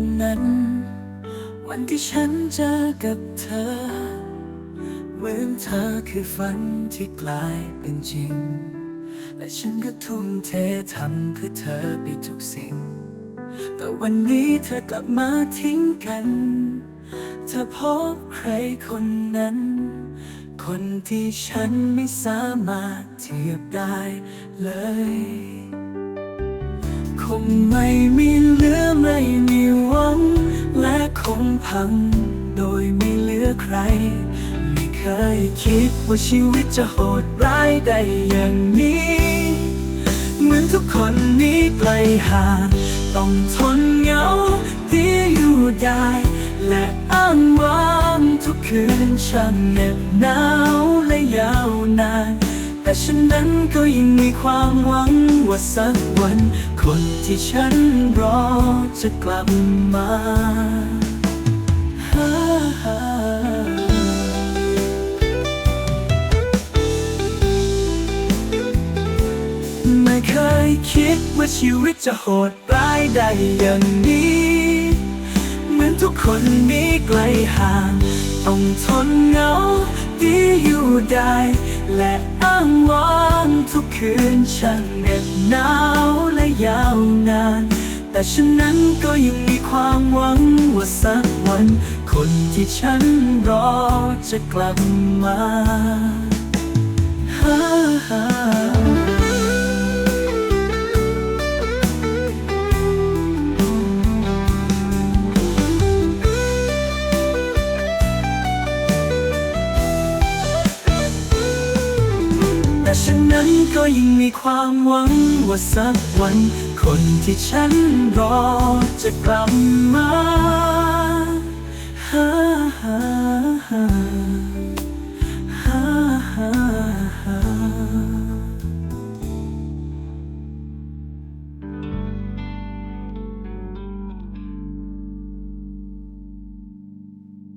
วันนั้น วันที่ฉันเจอกับเธอ เหมือนเธอคือฝันที่กลายเป็นจริง และฉันก็ทุ่มเททำเพื่อเธอไปทุกสิ่ง แต่วันนี้เธอกลับมาทิ้งกัน เธอพบใครคนนั้น คนที่ฉันไม่สามารถเทียบได้เลยคงไม่มีเหลือไม่ พัง โดยไม่เหลือใคร ไม่เคยคิดว่าชีวิตจะโหดร้ายได้อย่างนี้ เหมือนทุกคนนี้ไกลห่างต้องทนเหงาที่อยู่ได้ และอ้างว้างทุกคืนช่างเหน็บหนาวและยาวนานแต่ฉันนั้นก็ยังมีความหวังว่าสักวัน คนที่ฉันรอจะกลับมา คิดว่าชีวิตจะโหดร้ายได้อย่างนี้ เหมือนทุกคนหนี้ไกลห่าง ต้องทนเหงาที่อยู่ได้ และอ้างว้างทุกคืนช่างเหน็บหนาวและยาวนาน แต่ฉันนั้นก็ยังมีความหวังว่าสักวัน คนที่ฉันรอจะกลับมาฮ่า แต่ฉันนั้นก็ยังมีความหวังว่าสักวัน คนที่ฉันรอจะกลับมา